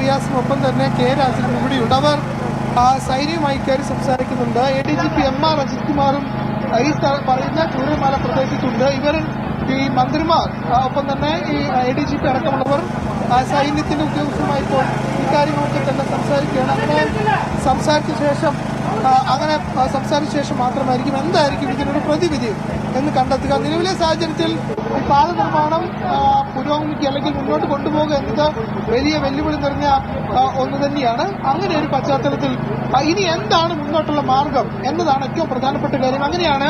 റിയാസും ഒപ്പം തന്നെ കെ രാജനും കൂടിയുണ്ട് അവർ സൈന്യവുമായി കയറി സംസാരിക്കുന്നുണ്ട്. A D G P M R Ajith കുമാറും ഈ സ്ഥലം പറയുന്ന ചൂരൽമല പ്രദേശത്തുണ്ട്. ഇവർ ഈ മന്ത്രിമാർ ഒപ്പം തന്നെ ഈ എ ഡി ജി പി അടക്കമുള്ളവർ സൈന്യത്തിന്റെ ഉദ്യോഗസ്ഥരുമായി ഇക്കാര്യങ്ങളൊക്കെ തന്നെ സംസാരിക്കുകയാണ്. അങ്ങനെ സംസാരിച്ച ശേഷം അങ്ങനെ സംസാരിച്ച ശേഷം മാത്രമായിരിക്കും എന്തായിരിക്കും ഇതിനൊരു പ്രതിവിധി എന്ന് കണ്ടെത്തുക. നിലവിലെ സാഹചര്യത്തിൽ ഈ പാത നിർമ്മാണം പുരോഗമിക്കുക അല്ലെങ്കിൽ മുന്നോട്ട് കൊണ്ടുപോകുക എന്നത് വലിയ വെല്ലുവിളി നിറഞ്ഞ ഒന്ന് തന്നെയാണ്. അങ്ങനെ ഒരു പശ്ചാത്തലത്തിൽ ഇനി എന്താണ് മുന്നോട്ടുള്ള മാർഗം എന്നതാണ് ഏറ്റവും പ്രധാനപ്പെട്ട കാര്യം. അങ്ങനെയാണ്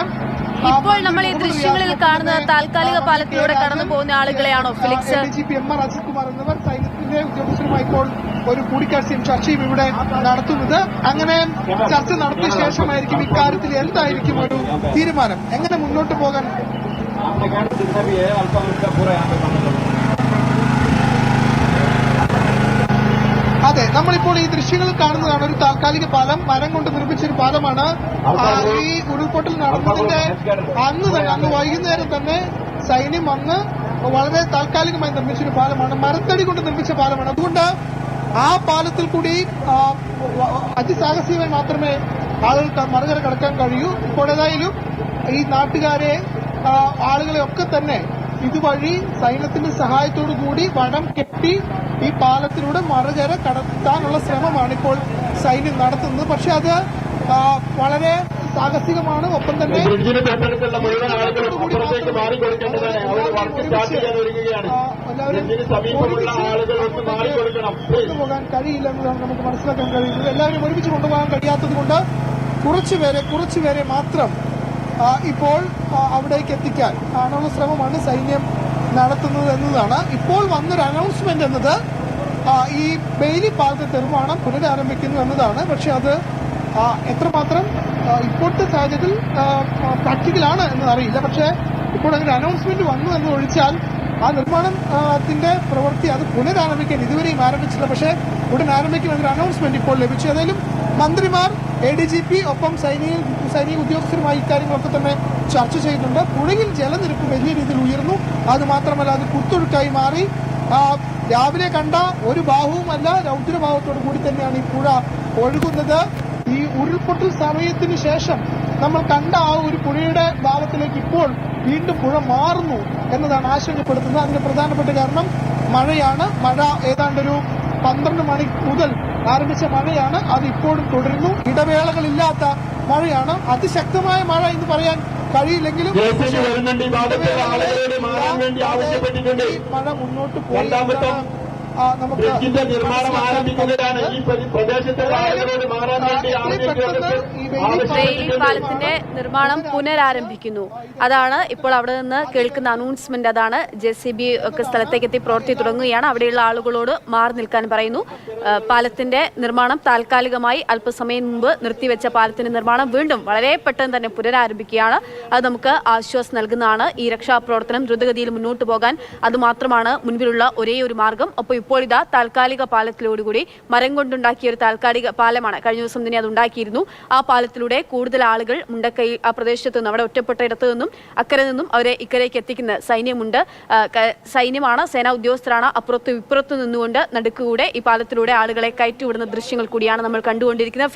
ഇപ്പോൾ നമ്മൾ ഈ ദൃശ്യങ്ങളിൽ കാണുന്നത് താൽക്കാലിക പാലത്തിലൂടെ കടന്നു പോകുന്ന ആളുകളെയാണോ ഫിലിക്സ്? ഒരു കൂടിക്കാഴ്ചയും ചർച്ചയും ഇവിടെ നടത്തുന്നത്. അങ്ങനെ ചർച്ച നടത്തിയ ശേഷമായിരിക്കും ഇക്കാര്യത്തിൽ എന്തായിരിക്കും ഒരു തീരുമാനം. എങ്ങനെ മുന്നോട്ട് പോകാൻ? ദൃശ്യങ്ങളിൽ കാണുന്നതാണ് ഒരു താൽക്കാലിക പാലം. മരം കൊണ്ട് നിർമ്മിച്ചൊരു പാലമാണ്. ആ, ഈ ഉരുൾപൊട്ടൽ നടന്നതിന്റെ അന്ന് തന്നെ അന്ന് വൈകുന്നേരം തന്നെ സൈന്യം വന്ന് വളരെ താൽക്കാലികമായി നിർമ്മിച്ചൊരു പാലമാണ്. മരത്തടി കൊണ്ട് നിർമ്മിച്ച പാലമാണ്. അതുകൊണ്ട് ആ പാലത്തിൽ കൂടി അതിസാഹസികമായി മാത്രമേ ആളുകൾക്ക് മറുകര കടക്കാൻ കഴിയൂ. ഇപ്പോൾ ഏതായാലും ഈ നാട്ടുകാരെ ആളുകളെ ഒക്കെ തന്നെ ഇതുവഴി സൈന്യത്തിന്റെ സഹായത്തോടു കൂടി വനം കെട്ടി ഈ പാലത്തിലൂടെ മറുകര കടത്താനുള്ള ശ്രമമാണ് ഇപ്പോൾ സൈന്യം നടത്തുന്നത്. പക്ഷെ അത് വളരെ സാഹസികമാണ്. ഒപ്പം തന്നെ കൊണ്ടുപോകാൻ കഴിയില്ല എന്നതാണ് നമുക്ക് മനസ്സിലാക്കാൻ കഴിയുന്നത്. എല്ലാവരും ഒരുമിച്ച് കൊണ്ടുപോകാൻ കഴിയാത്തത് കൊണ്ട് കുറച്ചുപേരെ കുറച്ചുപേരെ മാത്രം ഇപ്പോൾ അവിടേക്ക് എത്തിക്കാൻ ആണവ ശ്രമമാണ് സൈന്യം നടത്തുന്നത് എന്നതാണ്. ഇപ്പോൾ വന്നൊരു അനൗൺസ്മെന്റ് എന്നത് ഈ ബെയിലി പാലത്തെ നിർമ്മാണം പുനരാരംഭിക്കുന്നു എന്നതാണ്. പക്ഷെ അത് എത്രമാത്രം ഇപ്പോഴത്തെ സാഹചര്യത്തിൽ പ്രാക്ടിക്കലാണ് എന്ന് അറിയില്ല. പക്ഷേ ഇപ്പോൾ അങ്ങനെ അനൗൺസ്മെന്റ് വന്നു എന്ന് ഒഴിച്ചാൽ ആ നിർമ്മാണത്തിന്റെ പ്രവൃത്തി അത് പുനരാരംഭിക്കാൻ ഇതുവരെയും ആരംഭിച്ചില്ല പക്ഷേ ഉടൻ ആരംഭിക്കുമെന്നൊരു അനൗൺസ്മെന്റ് ഇപ്പോൾ ലഭിച്ചു. ഏതായാലും മന്ത്രിമാർ എ ഡി ജി പി ഒപ്പം സൈനിക സൈനിക ഉദ്യോഗസ്ഥരുമായി ഇക്കാര്യങ്ങളൊക്കെ തന്നെ ചർച്ച ചെയ്തിട്ടുണ്ട്. പുഴയിൽ ജലനിരപ്പ് വലിയ രീതിയിൽ ഉയർന്നു. അത് മാത്രമല്ല അത് കുത്തൊഴുക്കായി മാറി. രാവിലെ കണ്ട ഒരു ഭാവവുമല്ല രൗദ്രഭാവത്തോടു കൂടി തന്നെയാണ് ഈ പുഴ ഒഴുകുന്നത്. ഈ ഉരുൾപൊട്ടൽ സമയത്തിന് ശേഷം നമ്മൾ കണ്ട ആ ഒരു പുഴയുടെ ഭാവത്തിലേക്ക് ഇപ്പോൾ വീണ്ടും പുഴ മാറുന്നു എന്നതാണ് ആശങ്കപ്പെടുത്തുന്നത് അതിന്റെ പ്രധാനപ്പെട്ട കാരണം മഴയാണ്. മഴ ഏതാണ്ടൊരു പന്ത്രണ്ട് മണി മുതൽ ആരംഭിച്ച മഴയാണ്. അത് ഇപ്പോഴും തുടരുന്നു. ഇടവേളകളില്ലാത്ത മഴയാണ്. അതിശക്തമായ മഴ എന്ന് പറയാൻ കഴിയില്ലെങ്കിലും മഴ മുന്നോട്ട് പോയി നമുക്ക് ബ്രിഡ്ജിന്റെ നിർമ്മാണം ആരംഭിക്കുന്നതാണ് ഈ പ്രദേശത്തെ മാറാൻ വേണ്ടി പാലത്തിന്റെ നിർമ്മാണം പുനരാരംഭിക്കുന്നു. അതാണ് ഇപ്പോൾ അവിടെ നിന്ന് കേൾക്കുന്ന അനൗൺസ്മെന്റ് അതാണ് ജെ സി ബി ഒക്കെ സ്ഥലത്തേക്ക് എത്തി പ്രവർത്തി തുടങ്ങുകയാണ്. അവിടെയുള്ള ആളുകളോട് മാറി നിൽക്കാൻ പറയുന്നു. പാലത്തിന്റെ നിർമ്മാണം താൽക്കാലികമായി അല്പസമയം മുമ്പ് നിർത്തിവെച്ച പാലത്തിന്റെ നിർമ്മാണം വീണ്ടും വളരെ പെട്ടെന്ന് തന്നെ പുനരാരംഭിക്കുകയാണ്. അത് നമുക്ക് ആശ്വാസം നൽകുന്നതാണ്. ഈ രക്ഷാപ്രവർത്തനം ദ്രുതഗതിയിൽ മുന്നോട്ട് പോകാൻ അതുമാത്രമാണ് മുൻപിലുള്ള ഒരേ ഒരു മാർഗം. അപ്പോൾ ഇപ്പോൾ ഇതാ താൽക്കാലിക പാലത്തിലോടുകൂടി മരം കൊണ്ടുണ്ടാക്കിയ ഒരു താൽക്കാലിക പാലമാണ് കഴിഞ്ഞ ദിവസം തന്നെ അത് ഉണ്ടാക്കിയിരുന്നു. ആ പാലത്തിലൂടെ കൂടുതൽ ആളുകൾ മുണ്ടക്കൈ ആ പ്രദേശത്ത് നിന്ന് അവിടെ ഒറ്റപ്പെട്ട ഇടത്തു നിന്നും അക്കരെ നിന്നും അവരെ ഇക്കരയ്ക്ക് എത്തിക്കുന്ന സൈന്യമുണ്ട്. സൈന്യമാണ് സേനാ ഉദ്യോഗസ്ഥരാണ്. അപ്പുറത്തും ഇപ്പുറത്തു നിന്നുകൊണ്ട് നടുക്കുകൂടെ ഈ പാലത്തിലൂടെ ആളുകളെ കയറ്റിവിടുന്ന ദൃശ്യങ്ങൾ കൂടിയാണ് നമ്മൾ കണ്ടുകൊണ്ടിരിക്കുന്നത്.